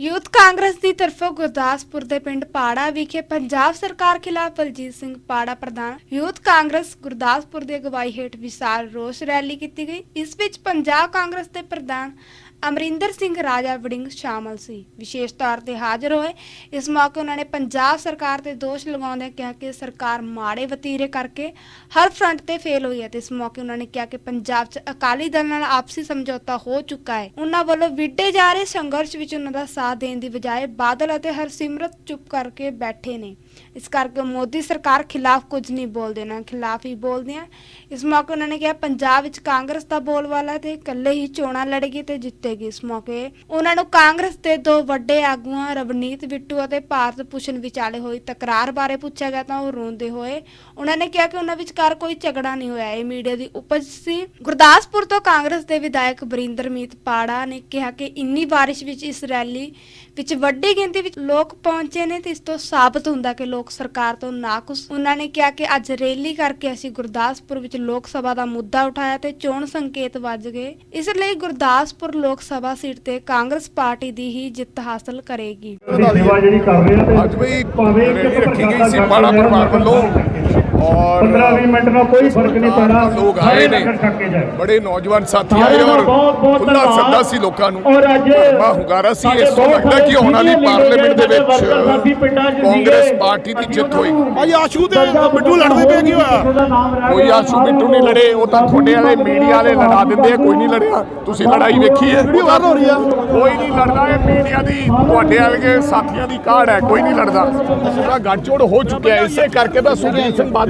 Youth Congress ਦੀ ਤਰਫੋਂ ਗੁਰਦਾਸਪੁਰ ਦੇ ਪਿੰਡ ਪਾੜਾ ਵਿਖੇ ਪੰਜਾਬ ਸਰਕਾਰ ਖਿਲਾਫ ਬਲਜੀਤ ਸਿੰਘ ਪਾੜਾ ਪ੍ਰਧਾਨ ਯੂਥ ਕਾਂਗਰਸ ਗੁਰਦਾਸਪੁਰ ਦੀ ਅਗਵਾਈ ਹੇਠ ਵਿਸ਼ਾਲ ਰੋਸ ਰੈਲੀ ਕੀਤੀ ਗਈ। ਇਸ ਵਿੱਚ ਪੰਜਾਬ ਕਾਂਗਰਸ ਦੇ ਪ੍ਰਧਾਨ ਅਮਰਿੰਦਰ ਸਿੰਘ ਰਾਜਾ ਵੜਿੰਗ ਸ਼ਾਮਲ ਸੀ। ਵਿਸ਼ੇਸ਼ ਤੌਰ ਤੇ ਹਾਜ਼ਰ ਹੋਏ। ਇਸ ਮੌਕੇ ਉਹਨਾਂ ਨੇ ਪੰਜਾਬ ਸਰਕਾਰ ਤੇ ਦੋਸ਼ ਲਗਾਉਂਦਿਆਂ ਕਿਹਾ ਕਿ ਸਰਕਾਰ ਮਾੜੇ ਵਤੀਰੇ ਕਰਕੇ ਹਰ ਫਰੰਟ ਤੇ ਫੇਲ ਹੋਈ ਹੈ ਤੇ ਇਸ ਮੌਕੇ ਉਹਨਾਂ ਨੇ ਕਿਹਾ ਕਿ ਪੰਜਾਬ 'ਚ ਅਕਾਲੀ ਦਲ ਨਾਲ ਆਪਸੀ ਸਮਝੌਤਾ ਹੋ ਚੁੱਕਾ ਹੈ। ਉਹਨਾਂ ਵੱਲੋਂ ਵਿੱਢੇ ਜਾ ਰਹੇ ਸੰਘਰਸ਼ ਵਿੱਚ ਉਹਨਾਂ ਦਾ ਸਾਥ ਦੇਣ ਦੀ ਬਜਾਏ ਬਾਦਲ ਅਤੇ ਹਰਸਿਮਰਤ ਚੁੱਪ ਕਰਕੇ ਬੈਠੇ ਨੇ। ਇਸ ਕਰਕੇ ਮੋਦੀ ਸਰਕਾਰ ਖਿਲਾਫ ਕੁਝ ਨਹੀਂ ਬੋਲਦੇ, ਨਾ ਖਿਲਾਫ ਹੀ ਬੋਲਦੇ ਆ ਇਸ ਮੌਕੇ ਉਹਨਾਂ ਨੇ ਕਿਹਾ, ਪੰਜਾਬ ਵਿੱਚ ਕਾਂਗਰਸ ਦਾ ਬੋਲਵਾਲਾ ਤੇ ਇਕੱਲੇ ਹੀ ਚੋਣਾਂ ਲੜੇਗੀ ਤੇ ਜਿੱਤੇਗੀ ਇਸ ਮੌਕੇ। ਉਹਨਾਂ ਨੂੰ ਕਾਂਗਰਸ ਦੇ ਦੋ ਵੱਡੇ ਆਗੂਆਂ, ਰਵਨੀਤ ਬਿੱਟੂ ਅਤੇ ਭਾਰਤ ਭੂਸ਼ਣ ਵਿਚਾਲੇ ਹੋਈ ਤਕਰਾਰ ਬਾਰੇ ਪੁੱਛਿਆ ਗਿਆ ਤਾਂ ਉਹ ਰੋਂਦੇ ਹੋਏ ਉਹਨਾਂ ਨੇ ਕਿਹਾ ਕਿ ਉਹਨਾਂ ਵਿਚਕਾਰ ਕੋਈ ਝਗੜਾ ਨਹੀਂ ਹੋਇਆ। ਇਹ ਮੀਡੀਆ ਦੀ ਉਪਜ ਸੀ। ਗੁਰਦਾਸਪੁਰ ਤੋਂ ਕਾਂਗਰਸ ਦੇ ਵਿਧਾਇਕ ਬਰਿੰਦਰਮੀਤ ਪਾੜਾ ਨੇ ਕਿਹਾ ਕਿ ਇੰਨੀ ਬਾਰਿਸ਼ ਵਿੱਚ ਇਸ ਰੈਲੀ ਵਿੱਚ ਵੱਡੀ ਗਿਣਤੀ ਵਿੱਚ ਲੋਕ ਪਹੁੰਚੇ ਨੇ ਤੇ ਇਸ ਤੋਂ ਸਾਬਤ ਹੁੰਦਾ ਕਿ ਲੋਕ ਸਰਕਾਰ ਤੋਂ ਨਾਖੁਸ਼ ਉਹਨਾਂ ਨੇ ਕਿਹਾ ਕਿ ਅੱਜ ਰੈਲੀ ਕਰਕੇ ਅਸੀਂ ਗੁਰਦਾਸਪੁਰ ਵਿੱਚ ਲੋਕ ਸਭਾ ਦਾ ਮੁੱਦਾ ਉਠਾਇਆ ਤੇ ਚੋਣ ਸੰਕੇਤ ਵੱਜ ਗਏ। ਇਸ ਲਈ ਗੁਰਦਾਸਪੁਰ ਲੋਕ ਸਭਾ ਸੀਟ ਤੇ ਕਾਂਗਰਸ ਪਾਰਟੀ ਦੀ ਹੀ ਜਿੱਤ ਹਾਸਲ ਕਰੇਗੀ। ਅੱਜ ਵੀ ਰੈਲੀ ਰੱਖੀ ਗਈ ਸੀ ਜਾਏ, ਪਰਿਵਾਰ ਵੱਲੋਂ। ਔਰ 15 20 ਮਿੰਟ ਨਾਲ ਕੋਈ ਫ਼ਰਕ ਨਹੀਂ ਪੈਣਾ। ਲੋਕ ਆਏ ਸਾਰੇ ਨੇ। ਬੜੇ ਨੌਜਵਾਨ ਸਾਥੀ ਆਏ ਔਰ ਬਹੁਤ ਬਹੁਤ ਖੁੱਲਾ। ਸੱਦਾ ਸੀ ਲੋਕਾਂ ਨੂੰ। ਔਰ ਅੱਜ ਭਰਵਾਂ ਹੁੰਗਾਰਾ ਸੀ ਇਸ ਤੋਂ ਲੱਗਦਾ ਕਿ ਆਉਣ ਵਾਲੀ ਸਾਰੇ ਪਾਰਲੀਮੈਂਟ ਦੇ ਜਿਹੜੇ ਵਰਕਰ ਸਾਥੀ ਪਿੰਡਾਂ 'ਚ ਵਿੱਚ ਕਾਂਗਰਸ ਪਾਰਟੀ ਦੀ ਜਿੱਤ ਹੋਈ। ਭਾਈ ਆਸ਼ੂ ਤੇ ਬਿੱਟੂ ਲੜਦੇ ਪਏ ਕੀ ਹੋਇਆ ਕੋਈ ਆਸ਼ੂ ਬਿੱਟੂ ਨਹੀਂ ਲੜੇ ਉਹ ਤਾਂ ਤੁਹਾਡੇ ਵਾਲੇ ਮੀਡੀਆ ਵਾਲੇ ਲੜਾ ਦਿੰਦੇ ਆ ਕੋਈ ਨਹੀਂ ਲੜਿਆ। ਤੁਸੀਂ ਲੜਾਈ ਵੇਖੀ ਹੈ? ਵੀਡੀਓ ਵਾਇਰਲ ਹੋ ਰਹੀ ਆ। ਕੋਈ ਨਹੀਂ ਲੜਦਾ ਇਹ ਮੀਡੀਆ ਦੀ। ਤੁਹਾਡੇ ਵਰਗੇ ਸਾਥੀਆਂ ਦੀ ਕਾਢ ਹੈ ਕੋਈ ਨਹੀਂ ਲੜਦਾ। ਉਹਦਾ ਗੱਠਜੋੜ ਹੋ ਚੁੱਕਿਆ। ਇਸੇ ਕਰਕੇ ਤਾਂ ਸੁਖਬੀਰ ਸਿੰਘ ਬਾਦਲ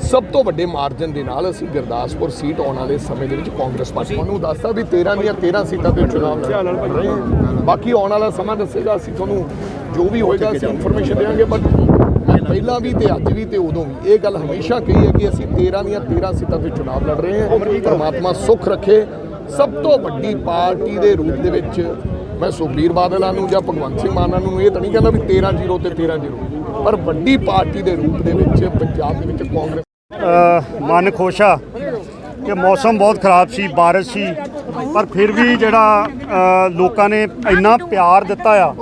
ਸਭ ਤੋਂ ਵੱਡੇ ਮਾਰਜਨ ਦੇ ਨਾਲ ਅਸੀਂ ਗੁਰਦਾਸਪੁਰ ਸੀਟ ਆਉਣ ਵਾਲੇ ਸਮੇਂ ਦੇ ਵਿੱਚ ਕਾਂਗਰਸ ਪਾਰਟੀ ਨੂੰ ਦੱਸਦਾ ਵੀ 13 ਦੀਆਂ 13 ਸੀਟਾਂ ਤੇ ਚੁਣਾਵ ਲੜ ਰਹੇ ਹਾਂ ਬਾਕੀ ਆਉਣ ਵਾਲਾ ਸਮਾਂ ਦੱਸੇਗਾ ਅਸੀਂ ਤੁਹਾਨੂੰ ਜੋ ਵੀ ਹੋਏਗਾ ਅਸੀਂ ਇਨਫੋਰਮੇਸ਼ਨ ਦੇਵਾਂਗੇ ਬਟ ਪਹਿਲਾਂ ਵੀ ਤੇ ਅੱਜ ਵੀ ਤੇ ਉਦੋਂ ਵੀ ਇਹ ਗੱਲ ਹਮੇਸ਼ਾ ਕਹੀ ਹੈ ਕਿ ਅਸੀਂ 13 ਦੀਆਂ 13 ਸੀਟਾਂ ਤੇ ਚੁਣਾਵ ਲੜ ਰਹੇ ਹਾਂ। ਪਰਮਾਤਮਾ ਸੁੱਖ ਰੱਖੇ। ਸਭ ਤੋਂ ਵੱਡੀ ਪਾਰਟੀ ਦੇ ਰੂਪ ਦੇ ਵਿੱਚ ਮੈਂ ਸੁਖਬੀਰ ਬਾਦਲਾਂ ਨੂੰ ਜਾਂ ਭਗਵੰਤ ਸਿੰਘ ਮਾਨਾਂ ਨੂੰ ਇਹ ਤਾਂ ਨਹੀਂ ਕਹਿੰਦਾ ਵੀ 13-0 ਤੇ 13-0 ਪਰ ਵੱਡੀ ਪਾਰਟੀ ਦੇ ਰੂਪ ਦੇ ਵਿੱਚ ਪੰਜਾਬ ਦੇ ਵਿੱਚ ਕਾਂਗਰਸ ਮਨ ਖੁਸ਼ ਆ ਕਿ ਮੌਸਮ ਬਹੁਤ ਖਰਾਬ ਸੀ, ਬਾਰਿਸ਼ ਸੀ, ਪਰ ਫਿਰ ਵੀ ਜਿਹੜਾ ਲੋਕਾਂ ਨੇ ਇੰਨਾ ਪਿਆਰ ਦਿੱਤਾ ਆ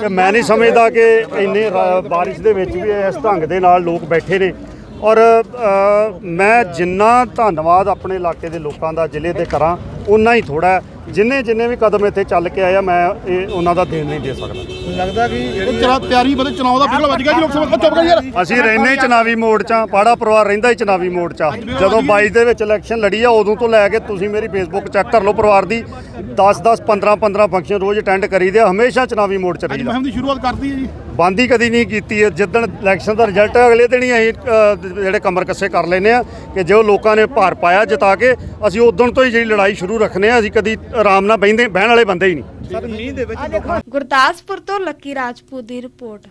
ਕਿ ਮੈਂ ਨਹੀਂ ਸਮਝਦਾ ਕਿ ਇੰਨੇ ਰਾ- ਬਾਰਿਸ਼ ਦੇ ਵਿੱਚ ਵੀ ਇਸ ਢੰਗ ਦੇ ਨਾਲ ਲੋਕ ਬੈਠੇ ਨੇ। ਔਰ ਮੈਂ ਜਿੰਨਾ ਧੰਨਵਾਦ ਆਪਣੇ ਇਲਾਕੇ ਦੇ ਲੋਕਾਂ ਦਾ, ਜ਼ਿਲ੍ਹੇ ਦੇ ਕਰਾਂ ਉਨਾ ਹੀ ਥੋੜਾ ਜਿੰਨੇ ਜਿੰਨੇ ਵੀ ਕਦਮ ਇੱਥੇ ਚੱਲ ਕੇ ਆਇਆ ਮੈਂ ਇਹ ਉਹਨਾਂ ਦਾ ਦੇਣ ਨਹੀਂ ਦੇ ਸਕਦਾ। ਲੱਗਦਾ ਕਿ ਜਿਹੜੀ ਚਲਾ ਤਿਆਰੀ ਬਦੇ ਚੁਣਾਵ ਦਾ ਬਿਗਲ ਵੱਜ ਗਿਆ ਜੀ ਲੋਕ ਸਭਾ। ਚੁੱਪ ਕਰ ਯਾਰ। ਅਸੀਂ ਰਹਿੰਦੇ ਹੀ ਚਨਾਵੀ ਮੋੜ 'ਚ ਆ ਪਾੜਾ ਪਰਿਵਾਰ ਰਹਿੰਦਾ ਹੀ ਚਨਾਵੀ ਮੋੜ 'ਚ ਆ। ਜਦੋਂ 22 ਦੇ ਵਿੱਚ ਇਲੈਕਸ਼ਨ ਲੜੀ ਆ ਉਦੋਂ ਤੋਂ ਲੈ ਕੇ ਤੁਸੀਂ ਮੇਰੀ ਫੇਸਬੁੱਕ ਚੈੱਕ ਕਰ ਲਓ ਪਰਿਵਾਰ ਦੀ। 10 10 15 15 ਫੰਕਸ਼ਨ ਰੋਜ਼ ਅਟੈਂਡ ਕਰੀਦੇ ਆ ਹਮੇਸ਼ਾ ਚਨਾਵੀ ਮੋੜ 'ਚ ਅੱਜ ਰਹੀਦਾ ਮਹਿਮ ਦੀ ਸ਼ੁਰੂਆਤ ਕਰਦੀ ਹੈ ਜੀ। ਬੰਦੀ ਕਦੀ ਨਹੀਂ ਕੀਤੀ ਹੈ। ਜਿੱਦਣ ਇਲੈਕਸ਼ਨ ਦਾ ਰਿਜ਼ਲਟ ਅਗਲੇ ਦਿਨ ਹੀ ਅਸੀਂ ਜਿਹੜੇ ਕਮਰ ਕੱਸੇ ਕਰ ਲੈਨੇ ਆ ਕਿ ਜੋ ਲੋਕਾਂ ਨੇ ਭਾਰ ਪਾਇਆ ਜਿਤਾ ਕੇ ਅਸੀਂ ਉਦੋਂ ਤੋਂ ਹੀ ਜਿਹੜੀ ਲੜਾਈ ਸ਼ੁਰੂ ਰੱਖਨੇ ਆ ਅਸੀਂ ਕਦੀ ਆਰਾਮ ਨਾਲ ਬਹਿੰਦੇ ਬਹਿਣ ਵਾਲੇ ਬੰਦੇ ਹੀ ਨਹੀਂ। ਗੁਰਦਾਸਪੁਰ ਤੋਂ ਲੱਕੀ ਰਾਜਪੂਤ ਦੀ ਰਿਪੋਰਟ।